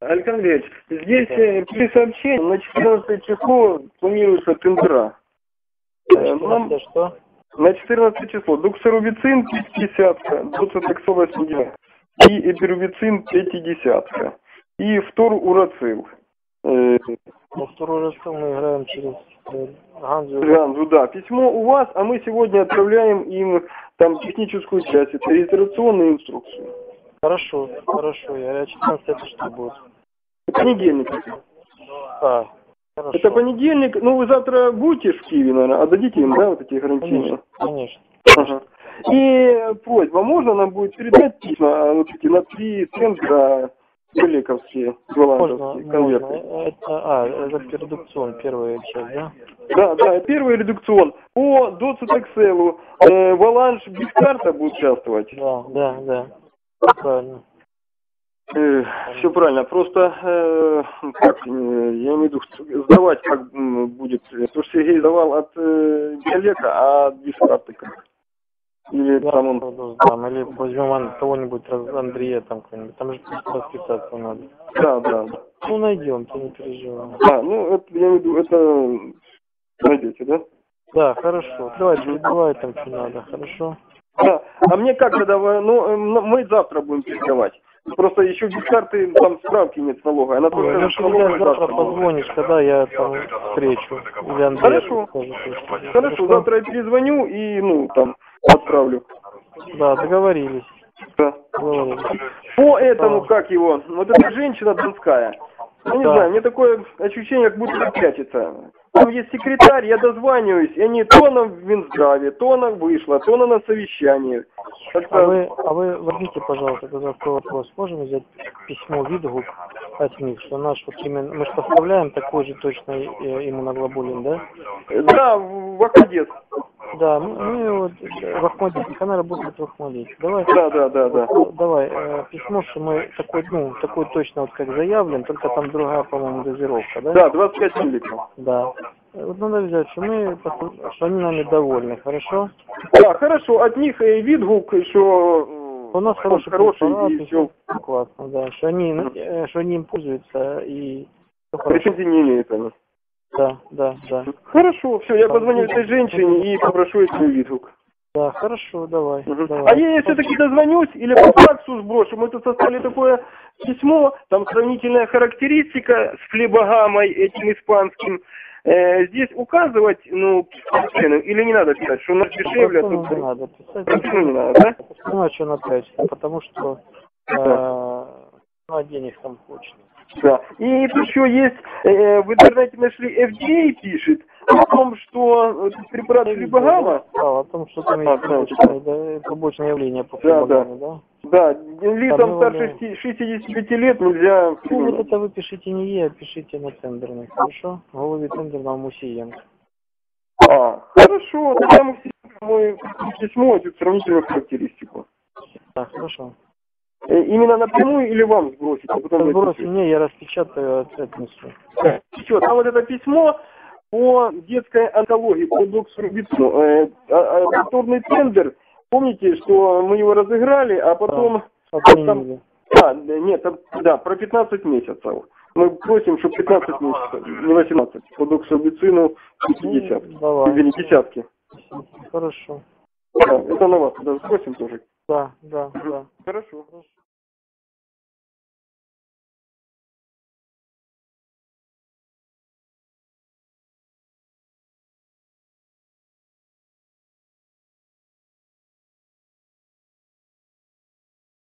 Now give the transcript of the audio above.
Александр Ильич, здесь э, при сообщении на 14 число планируется тендера. Э, нам- что? на 14 число доксорубицин 50, доцитексол 80 и эпирубицин 50 и втор урацил. Э, На второй раз мы играем через Ганзу. Ганзу, да. Письмо у вас, а мы сегодня отправляем им там техническую часть, это регистрационную инструкцию. Хорошо, хорошо. Я 14 это что будет? Понедельник. А, хорошо. Это понедельник, ну вы завтра будете в Киеве, наверное, отдадите им, да, вот эти гарантийные? Конечно, конечно. Ага. И просьба, можно нам будет передать письма а, вот эти на три центра Великовские, Можно, голландские конверты? можно. Это, а, это редукцион, первая часть, да? Да, да, первый редукцион. По доцитекселу э, Валанж без карта будет участвовать. Да, да, да. Правильно. все правильно, просто э, как, э, я имею в виду, сдавать как будет, э, потому что Сергей сдавал от э, Биолека, а от без карты как? Или Да, там он... сдам. Или возьмем кого-нибудь, Андрея там какой-нибудь. Там же просто расписаться надо. Да, да. Ну, найдем, ты не переживай. А, ну, это, я имею в виду, это найдете, да? Да, хорошо. Давай, передавай там, что надо, хорошо? Да. А мне как тогда, ну, э, м, мы завтра будем передавать. Просто еще без карты там справки нет с налога. Она Ой, только ну, с когда налоговой завтра позвонишь, когда я там встречу. Или Андрей Хорошо. скажет, если- Хорошо, завтра я перезвоню и, ну, там, отправлю. Да, договорились. Да. договорились. По этому, как его, вот эта женщина Донская. Ну, не Да. знаю, мне такое ощущение, как будто прячется. Там есть секретарь, я дозваниваюсь, и они то она в Минздраве, то она вышла, то она на совещании. А вы, а вы возьмите, пожалуйста, тогда такой вопрос. Можем взять письмо Видгук от них, что наш вот именно, мы же поставляем такой же точно э, иммуноглобулин, да? Да, в Ахмадет. Да, мы, мы вот э, в Ахмадите, она работает в Ахмадите. Давай, Да, да, да, да. давай, э, письмо, что мы такой, ну, такой точно вот как заявлен, только там другая, по-моему, дозировка, да? Да, 25 миллилитров. Да. Э, Вот надо взять, что мы, что они нами довольны, хорошо? Да, хорошо, от них и Видгук, что У нас хороший хороший препарат, и все, классно, да, что они, что они им пользуются, и претензий не имеют они. Да, да, да. Хорошо, все, я позвоню этой женщине и попрошу эту Видгук. Да, хорошо, давай. Мгм. давай. А я ей все-таки дозвонюсь или по факсу сброшу. Мы тут составили такое письмо, там сравнительная характеристика с флебогамой этим испанским. Э, здесь указывать, ну, или не надо писать, что у нас дешевле, а тут... не надо писать. Просто не надо, да? Ну, а что напрячься, потому что э, ну, а денег там хочет. Да. И еще есть, э, в интернете нашли, FDA пишет о том, что э, препарат флебогама, Да, о том, что там А, есть да, побочные, да, побочные явления по Да, да. да? да, лицам Там старше его, 65 лет нельзя Ну, вот это вы пишите не я, пишите на тендерный, хорошо? В голове тендерного Мусиенко. А, хорошо, тогда мы мы письмо, эту сравнительную характеристику. Да, хорошо. Э, Именно напрямую или вам сбросить, а потом Сбрось мне, я распечатаю, отнесу. Еще, там вот это письмо по детской онкологии, по доктору Вицну. Э, а- а повторный тендер, помните, что мы его разыграли, а потом... Отменили. А, да, нет, там, да, про 15 месяцев. Мы просим, чтобы 15 месяцев, не 18, по доксорбицину 50. Ну, давай. Извини, десятки. Хорошо. Да, это на вас, да, спросим тоже. Да, да, да. Хорошо. Хорошо.